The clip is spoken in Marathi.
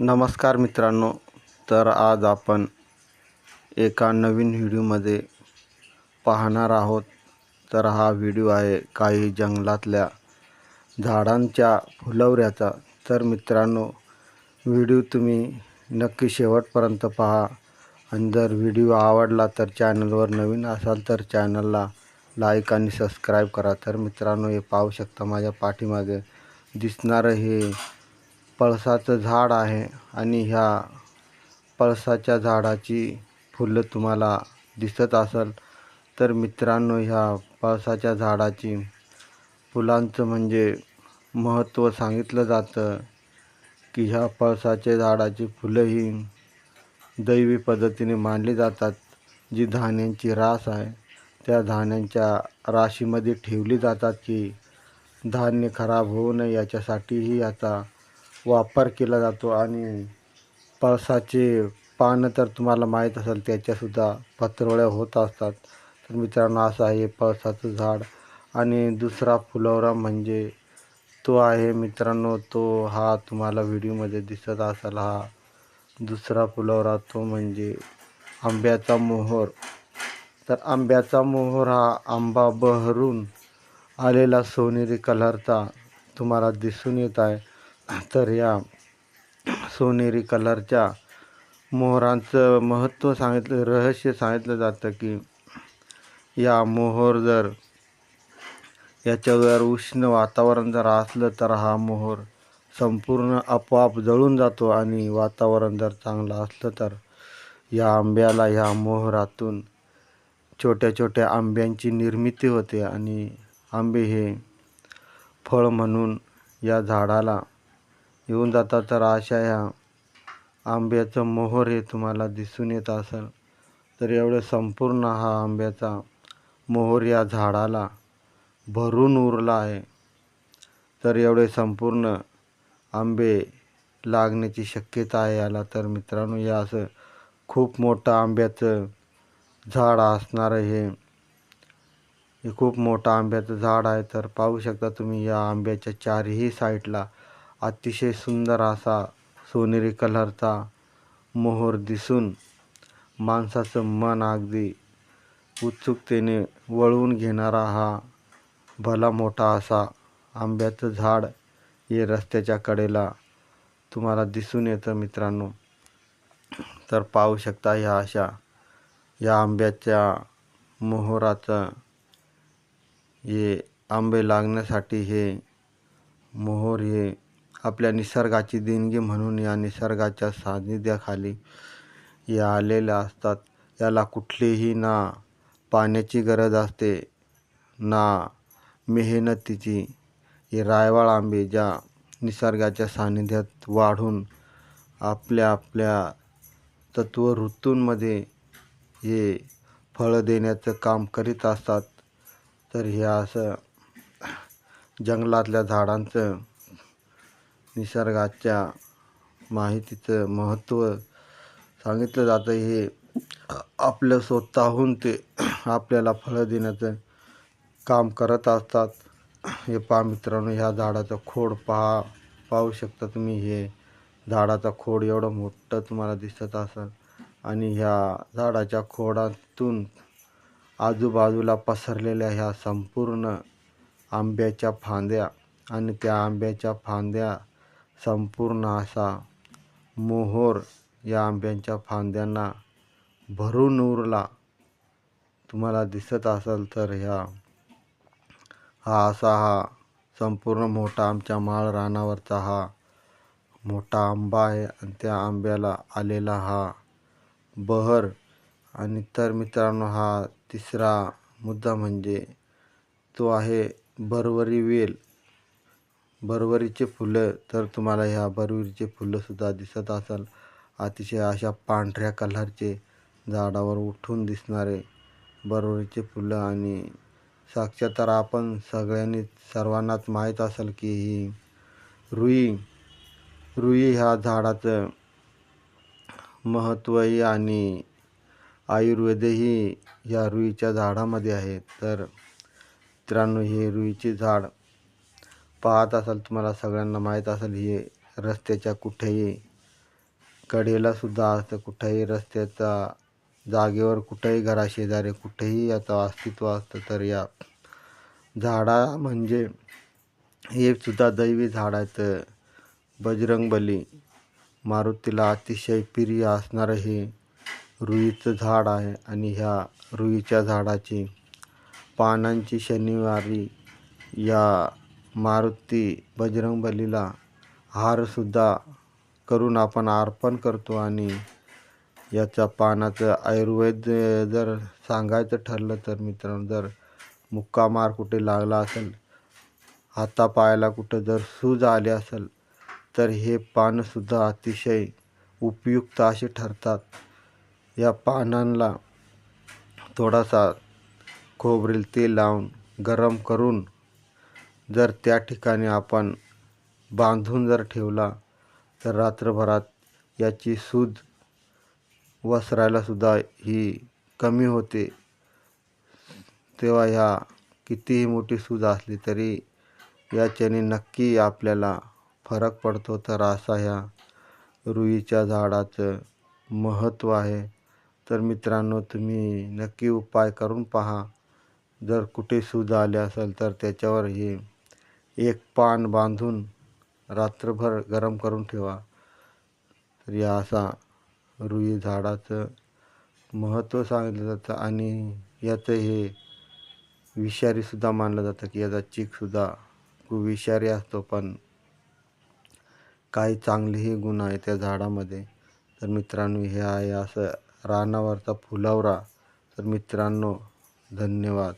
नमस्कार मित्रांनो तर आज आपण एका नवीन व्हिडिओमध्ये पाहणार आहोत. तर हा व्हिडिओ आहे काही जंगलातल्या झाडांच्या फुलवऱ्याचा. तर मित्रांनो व्हिडिओ तुम्ही नक्की शेवटपर्यंत पहा. आणि जर व्हिडिओ आवडला तर चॅनलवर नवीन असाल तर चॅनलला लाईक आणि सबस्क्राईब करा. तर मित्रांनो हे पाहू शकता माझ्या पाठीमागे दिसणारं हे पळसाचं झाड आहे आणि ह्या पळसाच्या झाडाची फुलं तुम्हाला दिसत असेल तर मित्रांनो ह्या पळसाच्या झाडाची फुलांचं म्हणजे महत्त्व सांगितलं जातं की ह्या पळसाच्या झाडाची फुलं ही दैवी पद्धतीने मानली जातात. जी धान्यांची रास आहे त्या धान्यांच्या राशीमध्ये ठेवली जातात की धान्य खराब होऊ नये याच्यासाठीही याचा वापर केला जातो आणि पळसाचे पानं तर तुम्हाला माहीत असेल त्याच्यासुद्धा पत्रवळ्या होत असतात. तर मित्रांनो असं आहे पळसाचं झाड. आणि दुसरा फुलवरा म्हणजे तो आहे मित्रांनो तो हा तुम्हाला व्हिडिओमध्ये दिसत असाल. हा दुसरा फुलवरा तो म्हणजे आंब्याचा मोहर. तर आंब्याचा मोहर हा आंबा बहरून आलेला सोनेरी कलरचा तुम्हाला दिसून येत आहे. तर या सोनेरी कलरच्या मोहरांचं महत्त्व सांगितलं रहस्य सांगितलं जातं की या मोहर जर याच्यावर उष्ण वातावरण जर असलं तर हा मोहर संपूर्ण आपोआप जळून जातो आणि वातावरण जर चांगलं असलं तर या आंब्याला ह्या मोहरातून छोट्या छोट्या आंब्यांची निर्मिती होते आणि आंबे हे फळ म्हणून या झाडाला येऊन जातात तर अशा ह्या आंब्याचं मोहर हे तुम्हाला दिसून येत असेल. तर एवढे संपूर्ण हा आंब्याचा मोहर या झाडाला भरून उरला आहे. तर एवढे संपूर्ण आंबे लागण्याची शक्यता आहे याला. तर मित्रांनो या असं खूप मोठं आंब्याचं झाड असणारं हे हे खूप मोठं आंब्याचं झाड आहे. तर पाहू शकता तुम्ही या आंब्याच्या चारही साईडला अतिशय सुंदर असा सोनेरी कलरचा मोहर दिसून माणसाचं मन अगदी उत्सुकतेने वळवून घेणारा हा भला मोठा असा आंब्याचं झाड हे रस्त्याच्या कडेला तुम्हाला दिसून येतं मित्रांनो. तर पाहू शकता ह्या अशा या आंब्याच्या मोहराचं हे आंबे लागण्यासाठी हे मोहर हे आपल्या निसर्गाची देणगी म्हणून या निसर्गाच्या सान्निध्याखाली या आलेल्या असतात. याला कुठलीही ना पाण्याची गरज असते ना मेहनतीची. हे रायवाळ आंबे ज्या निसर्गाच्या सान्निध्यात वाढून आपल्या आपल्या तत्व ऋतूंमध्ये हे फळं देण्याचं काम करीत असतात तर हे असं जंगलातल्या झाडांचं निसर्गाच्या माहितीचं महत्त्व सांगितलं जातं. हे आपलं स्वतःहून ते आपल्याला फळं देण्याचं काम करत असतात. हे पहा मित्रांनो ह्या झाडाचं खोड पहा पाहू शकता तुम्ही हे झाडाचा खोड एवढं मोठं तुम्हाला दिसत असेल. आणि ह्या झाडाच्या खोडातून आजूबाजूला पसरलेल्या ह्या संपूर्ण आंब्याच्या फांद्या आणि त्या आंब्याच्या फांद्या संपूर्ण असा मोहोर या आंब्यांच्या फांद्यांना भरून उरला. तुम्हाला दिसत असेल तर ह्या हा असा हा संपूर्ण मोठा आमच्या माळ रानावरचा हा मोठा आंबा आहे आणि त्या आंब्याला आलेला हा बहर. आणि तर मित्रांनो हा तिसरा मुद्दा म्हणजे तो आहे बरवरी वेल. बरवरीचे फुलं तर तुम्हाला ह्या बरवरीचे फुलंसुद्धा दिसत असाल. अतिशय अशा पांढऱ्या कलरचे झाडावर उठून दिसणारे बरवरीचे फुलं आणि साक्षात तर आपण सगळ्यांनी सर्वांनाच माहीत असेल की ही रुई रुई ह्या झाडाचं महत्त्वही आणि आयुर्वेदही या रुईच्या झाडामध्ये आहे. तर मित्रांनो हे रुईचे झाड पाहत असाल तुम्हाला सगळ्यांना माहीत असेल हे रस्त्याच्या कुठेही कडेलासुद्धा असतं. कुठेही रस्त्याचा जागेवर कुठेही घराशेजारी कुठेही याचं अस्तित्व असतं. तर या झाडा म्हणजे हे सुद्धा दैवी झाड आहेत. बजरंगबली मारुतीला अतिशय प्रिय असणारं हे रुईचं झाड आहे. आणि ह्या रुईच्या झाडाची पानांची शनिवारी या मारुती बजरंगबलीला हारसुद्धा करून आपण अर्पण करतो आणि याच्या पानाचं आयुर्वेद जर सांगायचं ठरलं तर मित्रांनो जर मुक्का मार कुठे लागला असेल हातापायाला कुठं जर सूज आली असेल तर हे पानंसुद्धा अतिशय उपयुक्त असे ठरतात. या पानांना थोडासा खोबरेल तेल लावून गरम करून जर त्या ठिकाणी आपण बांधून जर ठेवला तर रात्रभरात याची सूज वसरायलासुद्धा ही कमी होते. तेव्हा ह्या कितीही मोठी सूज असली तरी याच्याने नक्की आपल्याला फरक पडतो. तर असा ह्या रुईच्या झाडाचं महत्त्व आहे. तर मित्रांनो तुम्ही नक्की उपाय करून पहा. जर कुठे सूज आले असेल तर त्याच्यावर हे एक पान बांधून रात्रभर गरम करून ठेवा. तर या असा रुई झाडाचं महत्त्व सांगितलं जातं आणि याचं हे विषारीसुद्धा मानलं जातं की याचा चीकसुद्धा खूप विषारी असतो. पण काही चांगलेही गुण आहे त्या झाडामध्ये. तर मित्रांनो हे आहे असं रानावरचा फुलावरा. तर मित्रांनो धन्यवाद.